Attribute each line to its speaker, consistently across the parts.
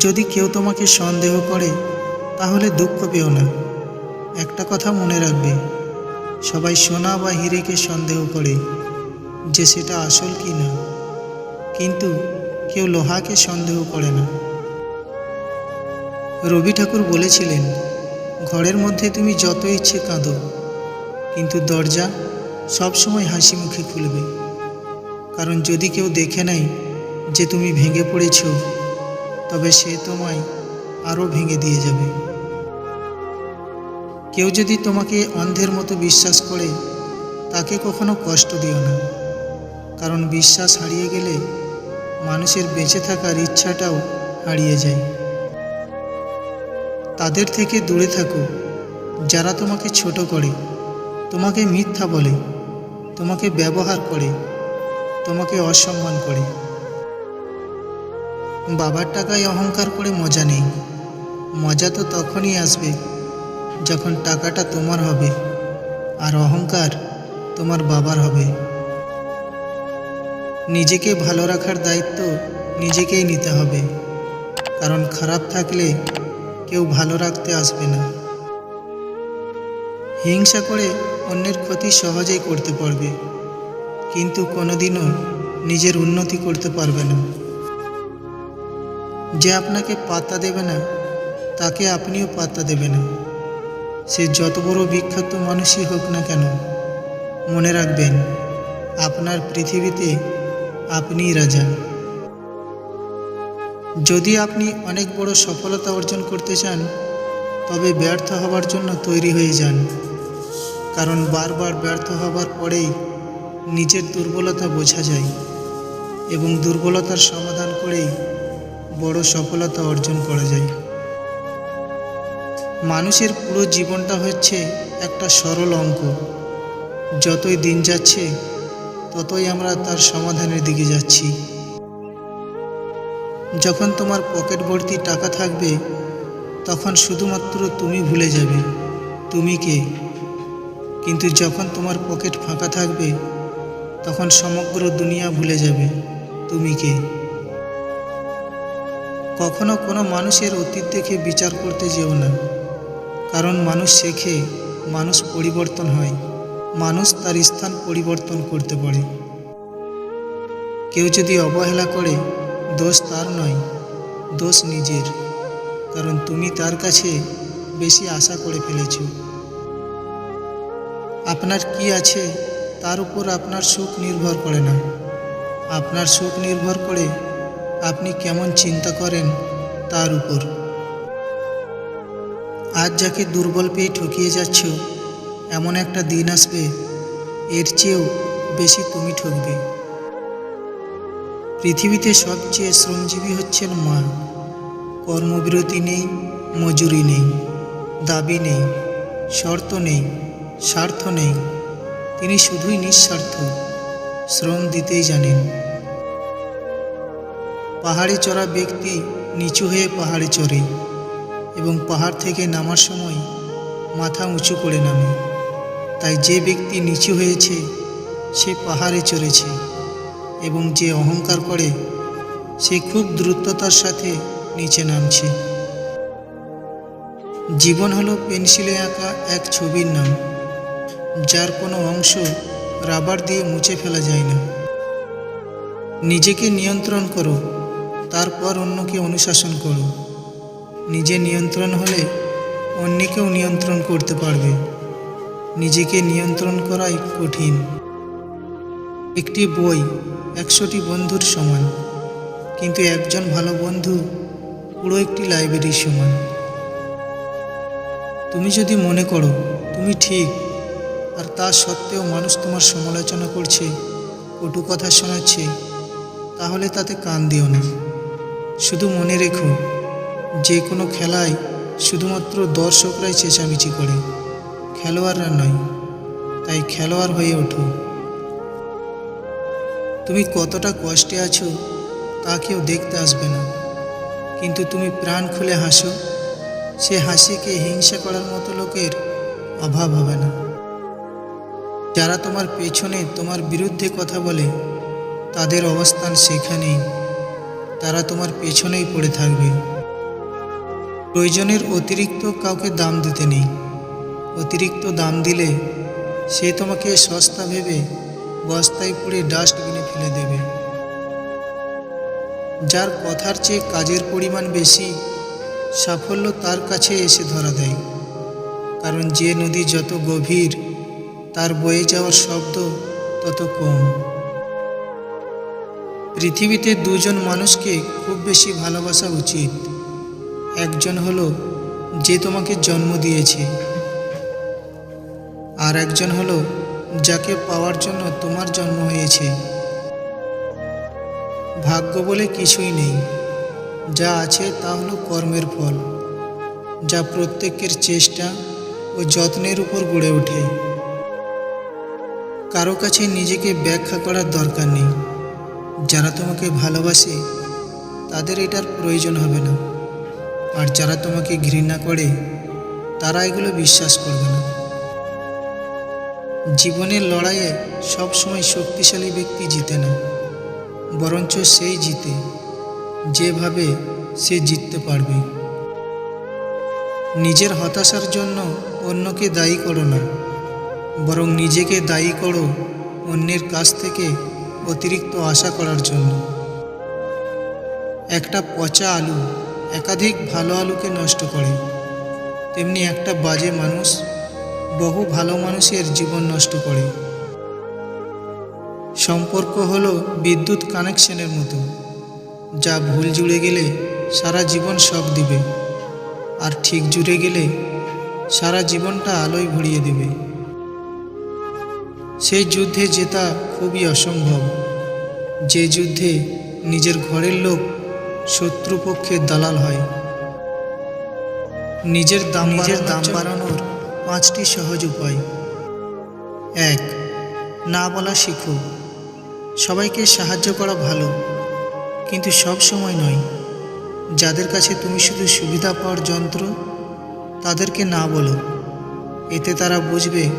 Speaker 1: যদি কেউ তোমাকে সন্দেহ করে, তাহলে দুঃখ পেও না। একটা কথা মনে রাখবে, সবাই সোনা বা হিরেকে সন্দেহ করে যে সেটা আসল কি না। কিন্তু কেউ লোহাকে সন্দেহ করে না। রবি ঠাকুর বলেছিলেন, ঘরের মধ্যে তুমি যত ইচ্ছে কাঁদো, কিন্তু দরজা সবসময় হাসি মুখে খুলবে। কারণ যদি কেউ দেখে নেয় যে তুমি ভেঙে পড়েছ তবে সে তোমায় আরও ভেঙে দিয়ে যাবে। কেউ যদি তোমাকে অন্ধের মতো বিশ্বাস করে, তাকে কখনো কষ্ট দিও না। কারণ বিশ্বাস হারিয়ে গেলে মানুষের বেঁচে থাকার ইচ্ছাটাও হারিয়ে যায়। তাদের থেকে দূরে থাকো। যারা তোমাকে ছোট করে, তোমাকে মিথ্যা বলে, তোমাকে ব্যবহার করে, তোমাকে অসম্মান করে। বাবার টাকায় অহংকার করে মজা নেই। মজা তো তখনই আসবে যখন টাকাটা তোমার হবে আর অহংকার তোমার বাবার হবে। নিজেকে ভালো রাখার দায়িত্ব নিজেকেই নিতে হবে, কারণ খারাপ থাকলে কেউ ভালো রাখতে আসবে না। হিংসা করে অন্যের ক্ষতি সহজেই করতে পারবে, কিন্তু কোনোদিনও নিজের উন্নতি করতে পারবে না। যে আপনাকে পাত্তা দেবে না, তাকে আপনিও পাত্তা দেবে না। সে যত বড় বিখ্যাত মানুষই হোক না কেন, মনে রাখবেন, আপনার পৃথিবীতে আপনিই রাজা। যদি আপনি অনেক বড় সফলতা অর্জন করতে চান, তবে ব্যর্থ হবার জন্য তৈরি হয়ে যান। কারণ বারবার ব্যর্থ হবার পরেই নিজের দুর্বলতা বোঝা যায় এবং দুর্বলতার সমাধান করেই বড় সফলতা অর্জন করা যায়। মানুষের পুরো জীবনটা হচ্ছে একটা সরল অঙ্ক। যতই দিন যাচ্ছে, ততই আমরা তার সমাধানের দিকে যাচ্ছি। যখন তোমার পকেট ভর্তি টাকা থাকবে, তখন শুধুমাত্র তুমি ভুলে যাবে, তুমি কে? কিন্তু যখন তোমার পকেট ফাঁকা থাকবে, তখন সমগ্র দুনিয়া ভুলে যাবে, তুমি কে? কখনো কোনো মানুষের অতীত দেখে বিচার করতে যেও না। কারণ মানুষ শেখে, মানুষ পরিবর্তন হয়, মানুষ তার স্থান পরিবর্তন করতে পারে। কেউ যদি অবহেলা করে, দোষ তার নয়, দোষ নিজের। কারণ তুমি তার কাছে বেশি আশা করে ফেলেছ। আপনার কি আছে, তার উপর আপনার সুখ নির্ভর করে না। আপনার সুখ নির্ভর করে আপনি কেমন চিন্তা করেন তার উপর। আজ যাকে দুর্বল পেয়ে ঠকিয়ে যাচ্ছ, এমন একটা দিন আসবে, এর চেয়েও বেশি তুমি ঠকবে। পৃথিবীতে সবচেয়ে শ্রমজীবী হচ্ছেন মা। কর্মবিরতি নেই, মজুরি নেই, দাবি নেই, শর্ত নেই, স্বার্থ নেই। তিনি শুধুই নিঃস্বার্থ, শ্রম দিতেই জানেন। পাহাড়ে চড়া ব্যক্তি নিচু হয়ে পাহাড়ে চড়ে এবং পাহাড় থেকে নামার সময় মাথা উঁচু করে নামে। তাই যে ব্যক্তি নিচু হয়েছে, সে পাহাড়ে চড়েছে এবং যে অহংকার করে, সে খুব দ্রুততার সাথে নিচে নামছে। জীবন হলো পেন্সিলে আঁকা এক ছবির নাম, যার কোনো অংশ রাবার দিয়ে মুছে ফেলা যায় না। নিজেকে নিয়ন্ত্রণ করো তারপর অন্যকে অনুশাসন করো। নিজে নিয়ন্ত্রণ হলে অন্যকেও নিয়ন্ত্রণ করতে পারবে। নিজেকে নিয়ন্ত্রণ করাই কঠিন। একটি বই একশোটি বন্ধুর সমান, কিন্তু একজন ভালো বন্ধু পুরো একটি লাইব্রেরির সমান। তুমি যদি মনে করো তুমি ঠিক, আর তা সত্ত্বেও মানুষ তোমার সমালোচনা করছে, কটু কথা শোনাচ্ছে, তাহলে তাতে কান দিও না। শুধু মনে রেখো, যে কোনো খেলায় শুধুমাত্র দর্শকরাই চেঁচামেচি করে, খেলোয়াড়রা নয়, তাই খেলোয়াড় হয়ে ওঠো। তুমি কতটা কষ্টে আছো তা কেউ দেখতে আসবে না, কিন্তু তুমি প্রাণ খুলে হাসো, সে হাসিকে হিংসা করার মতো লোকের অভাব হবে না। যারা তোমার পেছনে তোমার বিরুদ্ধে কথা বলে, তাদের অবস্থান সেখানেই। তারা তোমার পেছনেই পড়ে থাকবে। প্রয়োজনের অতিরিক্ত কাউকে দাম দিতে নেই। অতিরিক্ত দাম দিলে সে তোমাকে সস্তা ভেবে বস্তায় পুড়ে ডাস্টবিনে ফেলে দেবে। যার কথার চেয়ে কাজের পরিমাণ বেশি, সাফল্য তার কাছে এসে ধরা দেয়। কারণ যে নদী যত গভীর, তার বয়ে যাওয়ার শব্দ তত কম। পৃথিবীতে দুজন মানুষকে খুব বেশি ভালোবাসা উচিত। একজন হলো, যে তোমাকে জন্ম দিয়েছে। আর একজন হলো, যাকে পাওয়ার জন্য তোমার জন্ম হয়েছে। ভাগ্য বলে কিছুই নেই। যা আছে তা হলো কর্মের ফল, যা প্রত্যেকের চেষ্টা ও যত্নের উপর গড়ে ওঠে। কারও কাছে নিজেকে ব্যাখ্যা করার দরকার নেই। যারা তোমাকে ভালোবাসে, তাদের এটার প্রয়োজন হবে না। আর যারা তোমাকে ঘৃণা করে, তারা এগুলো বিশ্বাস করবে না। জীবনের লড়াইয়ে সবসময় শক্তিশালী ব্যক্তি জিতে না, বরঞ্চ সেই জিতে, যেভাবে সে জিততে পারবে। নিজের হতাশার জন্য অন্যকে দায়ী করো না, বরং নিজেকে দায়ী করো অন্যের কাছ থেকে অতিরিক্ত আশা করার জন্য। একটা পচা আলু একাধিক ভালো আলুকে নষ্ট করে। তেমনি একটা বাজে মানুষ বহু ভালো মানুষের জীবন নষ্ট করে। সম্পর্ক হলো বিদ্যুৎ কানেকশনের মতো, যা ভুল জুড়ে গেলে সারা জীবন শক দিবে, আর ঠিক জুড়ে গেলে সারা জীবনটা আলোয় ভরিয়ে দেবে। সেই যুদ্ধে জেতা খুবই অসম্ভব। যে যুদ্ধে নিজের ঘরের লোক শত্রুপক্ষের দালাল হয়। নিজের দাম নিজের দাম বাড়ানোর পাঁচটি সহজ উপায়। এক না বলা শিখো। সবাইকে সাহায্য করা ভালো কিন্তু সব সময় নয়। যাদের কাছে তুমি শুধু সুবিধা পাওয়ার যন্ত্র তাদেরকে না বলো। এতে তারা বুঝবে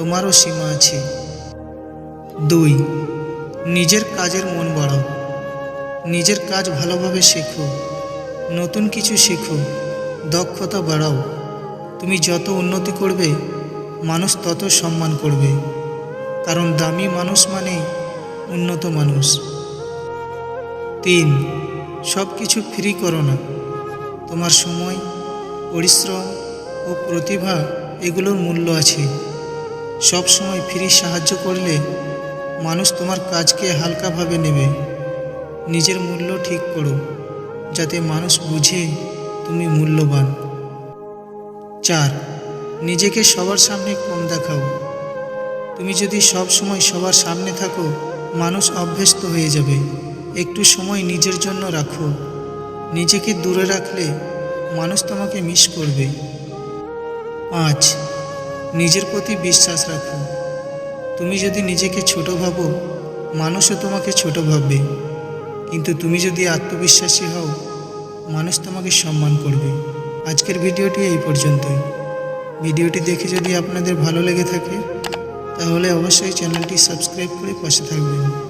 Speaker 1: তোমারও সীমা আছে। দুই, নিজের কাজের মন বাড়াও। নিজের কাজ ভালোভাবে শেখো। নতুন কিছু শেখো। দক্ষতা বাড়াও। তুমি যত উন্নতি করবে, মানুষ তত সম্মান করবে। কারণ দামি মানুষ মানেই উন্নত মানুষ। তিন সব কিছু ফ্রি করো না। তোমার সময়, পরিশ্রম ও প্রতিভা এগুলোর মূল্য আছে। সব সময় ফ্রি সাহায্য করলে মানুষ তোমার কাজকে হালকাভাবে নেবে। নিজের মূল্য ঠিক করো, যাতে মানুষ বুঝে তুমি মূল্যবান। চার, নিজেকে সবার সামনে কম দেখাও। তুমি যদি সব সময় সবার সামনে থাকো, মানুষ অভ্যস্ত হয়ে যাবে। একটু সময় নিজের জন্য রাখো। নিজেকে দূরে রাখলে মানুষ তোমাকে মিস করবে। পাঁচ নিজের প্রতি বিশ্বাস রাখো। তুমি যদি নিজেকে ছোট ভাবো, মানুষও তোমাকে ছোট ভাববে। কিন্তু তুমি যদি আত্মবিশ্বাসী হও, মানুষ তোমাকে সম্মান করবে। আজকের ভিডিওটি এই পর্যন্তই। ভিডিওটি দেখে যদি আপনাদের ভালো লেগে থাকে, তাহলে অবশ্যই চ্যানেলটি সাবস্ক্রাইব করে পাশে থাকবেন।